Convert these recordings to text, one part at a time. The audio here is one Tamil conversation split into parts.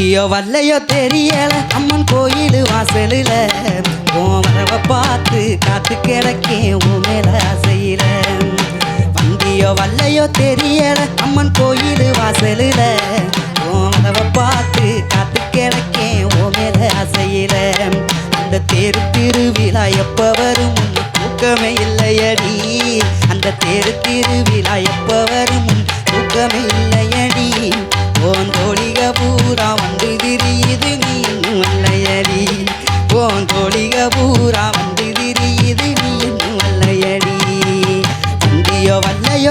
வந்தியோ வல்லையோ தெரியல. அம்மன் கோயில் வாசலில் உன் வரவ பார்த்து காத்து கிடக்கேன் உன் மேல ஆசையில. வந்தியோ வல்லையோ தெரியல. அம்மன் கோயில் வாசலில் உன் வரவ பார்த்து காத்து கிடக்கேன்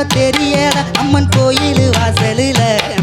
தெரியல அம்மன் கோயில் வாசலில்.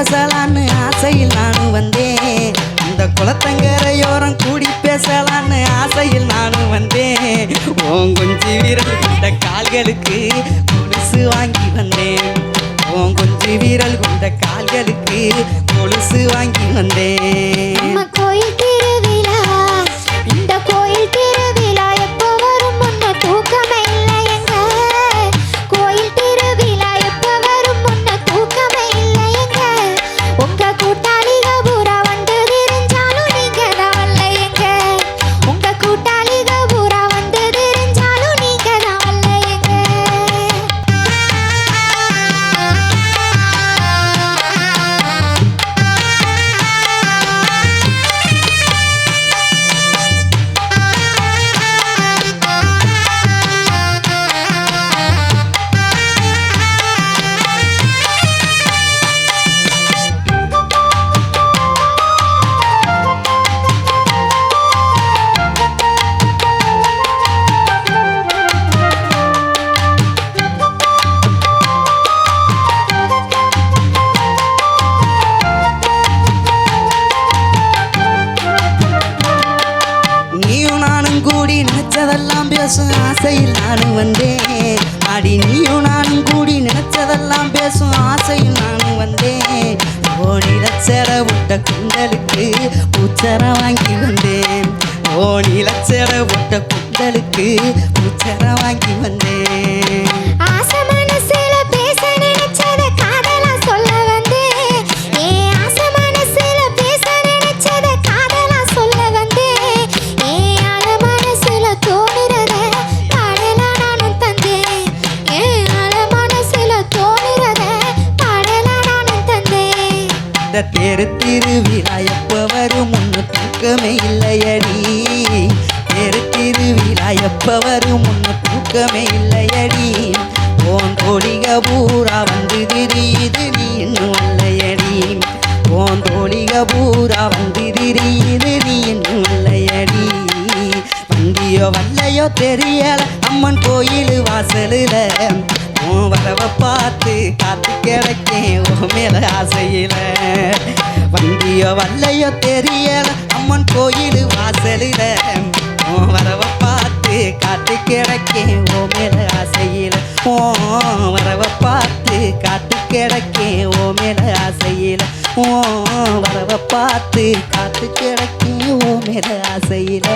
பேசலான்னு ஆசையில் நானும் வந்தேன். இந்த குளத்தங்கரையோரம் கூடி பேசலான்னு ஆசையில் நானும் வந்தேன். ஓன் கொஞ்சி வீரல் கொண்ட கால்களுக்கு கொலுசு வாங்கி வந்தேன். ஓன் கொஞ்சி வீரல் கொண்ட கால்களுக்கு கொலுசு வாங்கி வந்தேன். பேசும் ஆசையில் நானும் வந்தேன். அடி நீயும் நானும் கூடி நினைச்சதெல்லாம் பேசும் ஆசையில் நானும் வந்தேன். ஓ நிலச்சட விட்ட குண்டலுக்கு பூச்சர வாங்கி வந்தேன். ஓ நிலச்சட விட்ட குண்டலுக்கு பூச்சர வாங்கி வந்தேன். ஆசை இந்த தேரு எப்ப வரும் ஒன்று தூக்கமே இல்லையடி தேரு திருவிழா எப்ப வரும் ஒன்று தூக்கமே இல்லையடி ஓன் தோழிக பூரா வந்து திரியுது நீ இன்னும் இல்லையடி ஓன் தோழிக பூரா வந்து திரியுது நீ இன்னும் இல்லையடி வந்தியோ வல்லையோ தெரியல அம்மன் கோயில் வாசலில். உன் வரவை பார்த்து காத்து கிடைக்கேன் உன் மேல ஆசையில. வந்தியோ வல்லையோ தெரியல அம்மன் கோயில் வாசலில. உன் வரவை பார்த்து காத்து கிடைக்கேன் உன் மேல ஆசையில. உன் வரவை பார்த்து காத்து கிடைக்கேன் உன் மேல ஆசையில. உன் வரவை பார்த்து காத்து கிடைக்கேன் உன் மேல ஆசையில.